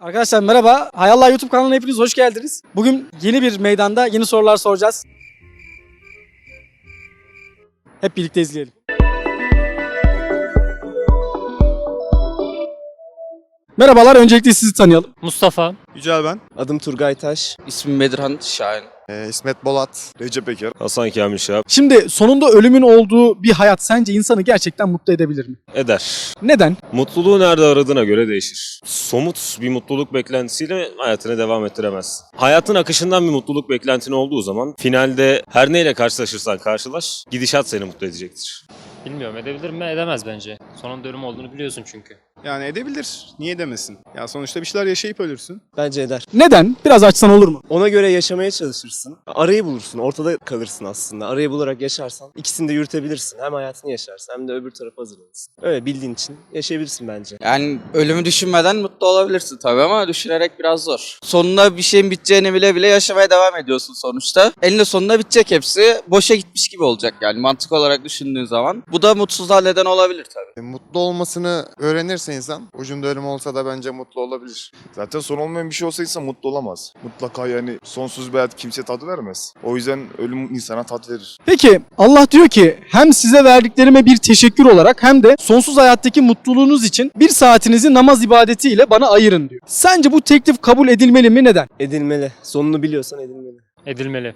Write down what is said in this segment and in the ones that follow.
Arkadaşlar merhaba. Hayallah YouTube kanalına hepiniz hoş geldiniz. Bugün yeni bir meydanda yeni sorular soracağız. Hep birlikte izleyelim. Merhabalar, öncelikle sizi tanıyalım. Mustafa. Yücel ben. Adım Turgay Taş. İsmim Bedirhan Şahin. Ee, İsmet Bolat. Recep Peker. Hasan Kamil Şahap Şimdi sonunda ölümün olduğu bir hayat sence insanı gerçekten mutlu edebilir mi? eder. Neden? Mutluluğu nerede aradığına göre değişir. Somut bir mutluluk beklentisiyle hayatını devam ettiremez. Hayatın akışından bir mutluluk beklentin olduğu zaman finalde her neyle karşılaşırsan karşılaş gidişat seni mutlu edecektir. Bilmiyorum edebilir mi? Edemez bence. Sonunda ölüm olduğunu biliyorsun çünkü. Yani edebilir. Niye demesin? Ya sonuçta bir şeyler yaşayıp ölürsün. Bence eder. Neden? Biraz açsan olur mu? Ona göre yaşamaya çalışırsın. Arayı bulursun. Ortada kalırsın aslında. Arayı bularak yaşarsan ikisini de yürütebilirsin. Hem hayatını yaşarsın hem de öbür tarafa hazırlanırsın. Öyle bildiğin için yaşayabilirsin bence. Yani ölümü düşünmeden mutlu olabilirsin tabii ama düşünerek biraz zor. Sonunda bir şeyin biteceğini bile bile yaşamaya devam ediyorsun sonuçta. Eninde sonunda bitecek hepsi. Boşa gitmiş gibi olacak yani mantık olarak düşündüğün zaman. Bu da mutsuzluğa neden olabilir tabii. Mutlu olmasını öğrenirse insan, ucunda ölüm olsa da bence mutlu olabilir. Zaten son olmayan bir şey olsa insan mutlu olamaz. Mutlaka yani sonsuz bir hayat kimse tadı vermez. O yüzden ölüm insana tat verir. Peki Allah diyor ki hem size verdiklerime bir teşekkür olarak hem de sonsuz hayattaki mutluluğunuz için bir saatinizi namaz ibadetiyle bana ayırın diyor. Sence bu teklif kabul edilmeli mi? Neden? Edilmeli. Sonunu biliyorsan edilmeli. Edilmeli.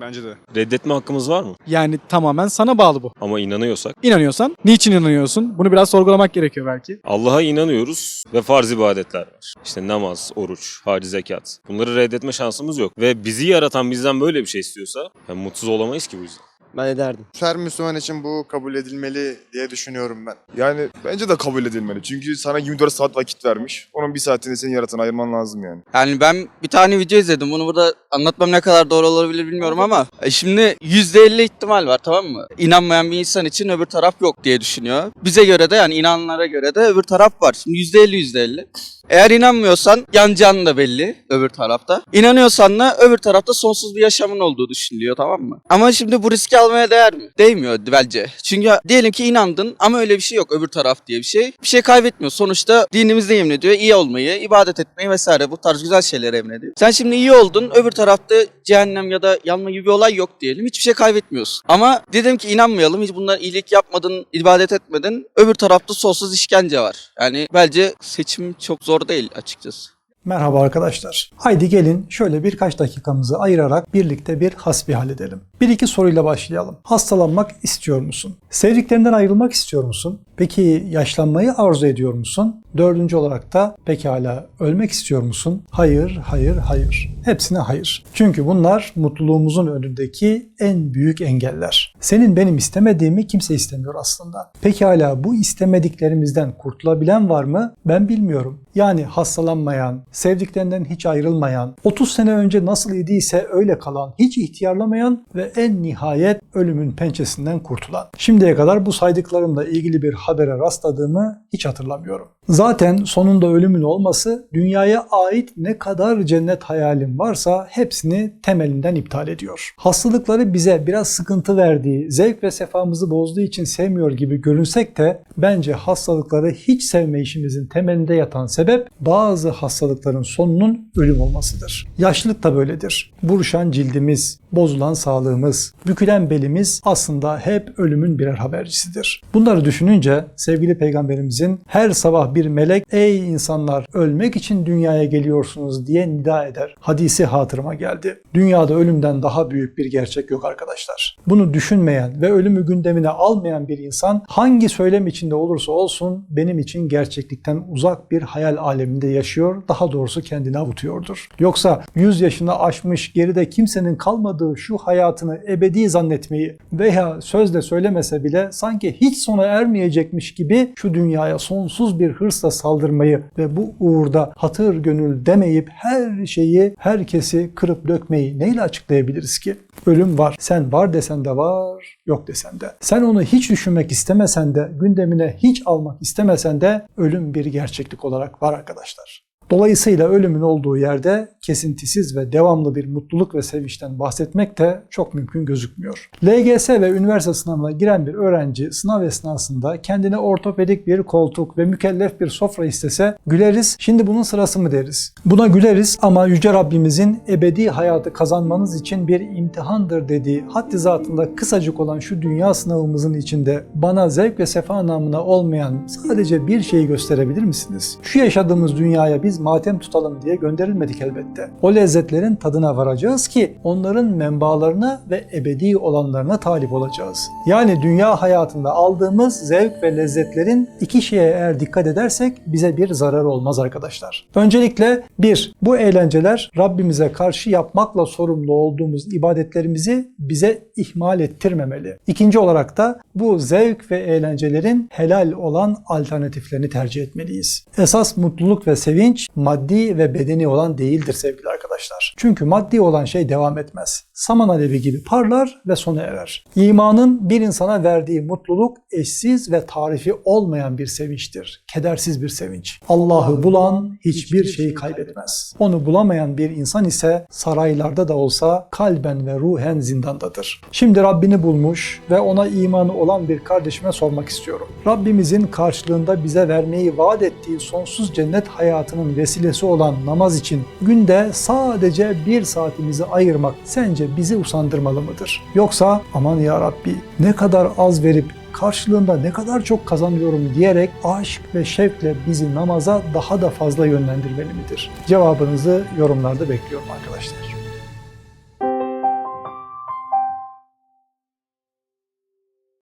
Bence de. Reddetme hakkımız var mı? Yani tamamen sana bağlı bu. Ama inanıyorsak İnanıyorsan niçin inanıyorsun? Bunu biraz sorgulamak gerekiyor belki. Allah'a inanıyoruz ve farz ibadetler var. İşte namaz, oruç, harici zekat. Bunları reddetme şansımız yok. Ve bizi yaratan bizden böyle bir şey istiyorsa yani mutsuz olamayız ki bu yüzden. Ben ederdim. Her Müslüman için bu kabul edilmeli diye düşünüyorum ben. Yani bence de kabul edilmeli. Çünkü sana 24 saat vakit vermiş. Onun bir saatini senin yaratan ayırman lazım yani. Yani ben bir tane video izledim. Bunu burada anlatmam ne kadar doğru olabilir bilmiyorum ama e, şimdi %50 ihtimal var tamam mı? İnanmayan bir insan için öbür taraf yok diye düşünüyor. Bize göre de yani inananlara göre de öbür taraf var. Şimdi %50 %50. Eğer inanmıyorsan yanacağın da belli öbür tarafta. İnanıyorsan da öbür tarafta sonsuz bir yaşamın olduğu düşünülüyor tamam mı? Ama şimdi bu riski almaya değer mi? Değmiyor bence. Çünkü diyelim ki inandın ama öyle bir şey yok öbür taraf diye bir şey. Bir şey kaybetmiyor. Sonuçta dinimiz ne emrediyor? İyi olmayı, ibadet etmeyi vesaire bu tarz güzel şeyleri emrediyor. Sen şimdi iyi oldun öbür tarafta cehennem ya da yanma gibi bir olay yok diyelim. Hiçbir şey kaybetmiyorsun. Ama dedim ki inanmayalım. Hiç bunlar iyilik yapmadın, ibadet etmedin. Öbür tarafta sonsuz işkence var. Yani bence seçim çok zor değil açıkçası. Merhaba arkadaşlar. Haydi gelin şöyle birkaç dakikamızı ayırarak birlikte bir hasbihal edelim. Bir iki soruyla başlayalım. Hastalanmak istiyor musun? Sevdiklerinden ayrılmak istiyor musun? Peki yaşlanmayı arzu ediyor musun? Dördüncü olarak da pekala ölmek istiyor musun? Hayır, hayır, hayır. Hepsine hayır. Çünkü bunlar mutluluğumuzun önündeki en büyük engeller. Senin benim istemediğimi kimse istemiyor aslında. Pekala bu istemediklerimizden kurtulabilen var mı? Ben bilmiyorum. Yani hastalanmayan, sevdiklerinden hiç ayrılmayan, 30 sene önce nasıl idiyse öyle kalan, hiç ihtiyarlamayan ve en nihayet ölümün pençesinden kurtulan. Şimdiye kadar bu saydıklarımla ilgili bir habere rastladığımı hiç hatırlamıyorum. Zaten sonunda ölümün olması dünyaya ait ne kadar cennet hayalim varsa hepsini temelinden iptal ediyor. Hastalıkları bize biraz sıkıntı verdiği, zevk ve sefamızı bozduğu için sevmiyor gibi görünsek de bence hastalıkları hiç sevmeyişimizin temelinde yatan sebep bazı hastalıkların sonunun ölüm olmasıdır. Yaşlılık da böyledir. Buruşan cildimiz, bozulan sağlığımız, bükülen belimiz aslında hep ölümün birer habercisidir. Bunları düşününce sevgili peygamberimizin her sabah bir melek ey insanlar ölmek için dünyaya geliyorsunuz diye nida eder. Hadisi hatırıma geldi. Dünyada ölümden daha büyük bir gerçek yok arkadaşlar. Bunu düşünmeyen ve ölümü gündemine almayan bir insan hangi söylem içinde olursa olsun benim için gerçeklikten uzak bir hayal aleminde yaşıyor, daha doğrusu kendini avutuyordur. Yoksa 100 yaşını aşmış geride kimsenin kalmadığı şu hayatını ebedi zannetmeyi veya sözle söylemese bile sanki hiç sona ermeyecekmiş gibi şu dünyaya sonsuz bir hırsla saldırmayı ve bu uğurda hatır gönül demeyip her şeyi, herkesi kırıp dökmeyi neyle açıklayabiliriz ki? Ölüm var. Sen var desen de var, yok desen de. Sen onu hiç düşünmek istemesen de, gündemine hiç almak istemesen de ölüm bir gerçeklik olarak var arkadaşlar. Dolayısıyla ölümün olduğu yerde kesintisiz ve devamlı bir mutluluk ve sevinçten bahsetmek de çok mümkün gözükmüyor. LGS ve üniversite sınavına giren bir öğrenci sınav esnasında kendine ortopedik bir koltuk ve mükellef bir sofra istese güleriz. Şimdi bunun sırası mı deriz? Buna güleriz ama Yüce Rabbimizin ebedi hayatı kazanmanız için bir imtihandır dediği haddi zatında kısacık olan şu dünya sınavımızın içinde bana zevk ve sefa namına olmayan sadece bir şeyi gösterebilir misiniz? Şu yaşadığımız dünyaya biz matem tutalım diye gönderilmedik elbette. O lezzetlerin tadına varacağız ki onların menbaalarına ve ebedi olanlarına talip olacağız. Yani dünya hayatında aldığımız zevk ve lezzetlerin iki şeye eğer dikkat edersek bize bir zararı olmaz arkadaşlar. Öncelikle bir, bu eğlenceler Rabbimize karşı yapmakla sorumlu olduğumuz ibadetlerimizi bize ihmal ettirmemeli. İkinci olarak da bu zevk ve eğlencelerin helal olan alternatiflerini tercih etmeliyiz. Esas mutluluk ve sevinç maddi ve bedeni olan değildir sevgili arkadaşlar. Çünkü maddi olan şey devam etmez. Saman alevi gibi parlar ve sona erer. İmanın bir insana verdiği mutluluk eşsiz ve tarifi olmayan bir sevinçtir. Kedersiz bir sevinç. Allah'ı bulan hiçbir şeyi kaybetmez. Onu bulamayan bir insan ise saraylarda da olsa kalben ve ruhen zindandadır. Şimdi Rabbini bulmuş ve ona imanı olan bir kardeşime sormak istiyorum. Rabbimizin karşılığında bize vermeyi vaat ettiği sonsuz cennet hayatının vesilesi olan namaz için günde sadece bir saatimizi ayırmak sence bizi usandırmalı mıdır? Yoksa aman ya Rabbi ne kadar az verip karşılığında ne kadar çok kazanıyorum diyerek aşk ve şevkle bizi namaza daha da fazla yönlendirmeli midir? Cevabınızı yorumlarda bekliyorum arkadaşlar.